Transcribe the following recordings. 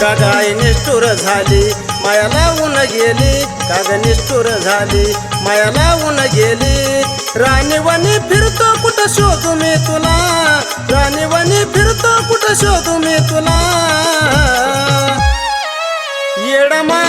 का गाय निष्ठुर झाली? मायाला ऊन गेली. काग निष्ठुर झाली? मायाला ऊन गेली. राणीवणी फिरतो कुठं शोधू मी तुला? राणीवणी फिरतो कुठं शोधू मी तुला? येडमा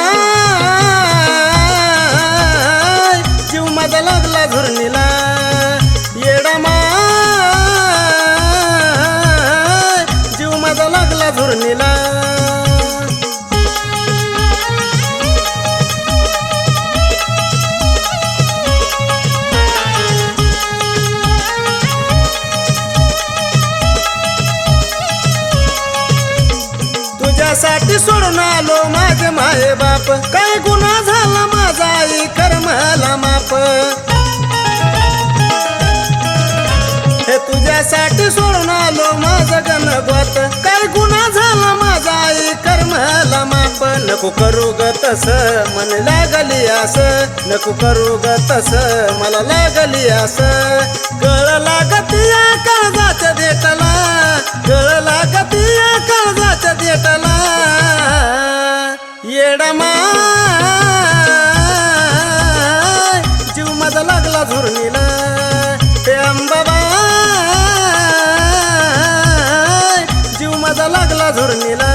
तुझ्यासाठी सोडून आलो माझे माये बाप. काय गुन्हा झाला माझा? आई कर्माला माप. हे तुझ्यासाठी सोडून आलो माझं गणगोत. काय गुन्हा झाला माझा? आई कर्माला माप. नको करू ग तस मन लागली आस नको करू ग तस मला लागली आस कळ लागत या काळजाच्या देटाला. कळ लागत या काळजाच्या देटाला. माझा लागला ते जीव माझा लागला झुरणीला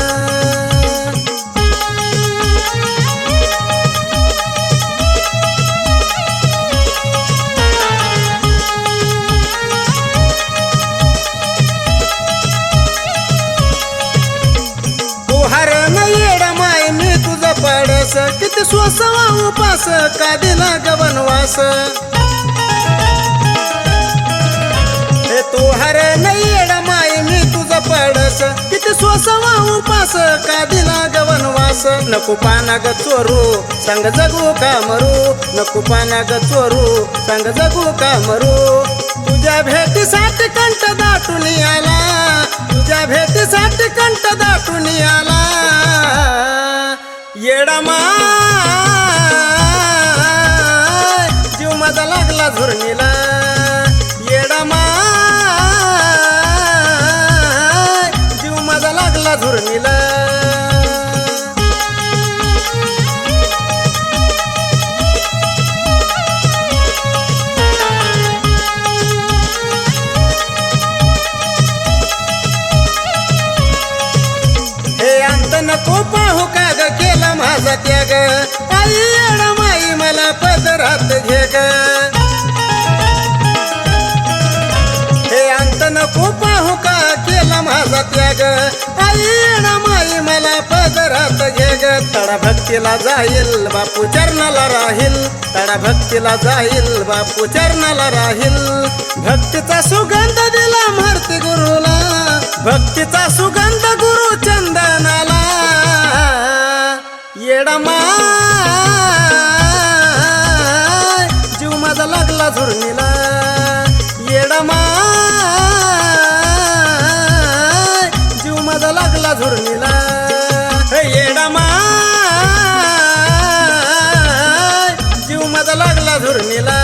येडा माय किती स्वसवा उपास का दिला ग पाडस किती स्वसवा उपास का दिला ग वनवास. नको पाना ग चोरू सांग जगू का मरू. नको पाना ग चोरू सांग जगू का मरू. तुझ्या भेटीसाठी कंठ दाटून आला तुझ्या भेटीसाठी कंठ दाटून आला येडामा जीव माझा लागला झुरणीला. लागला हे अंत नको पाहू का ग केला माझा त्याग? आई माई केला माझा त्याग. आई माई मला पदरात घे ग तडा भक्तीला जाईल बापू चरणाला राहील. तडा भक्तीला जाईल बापू चरणाला राहील. भक्तीचा सुगंध दिला मारती गुरुला. भक्तीचा सुगंध गुरु चंदनाला. येडमा जीव माझा लागला झुरणीला. झुरणीला येडा जीव माझा लागला झुरणीला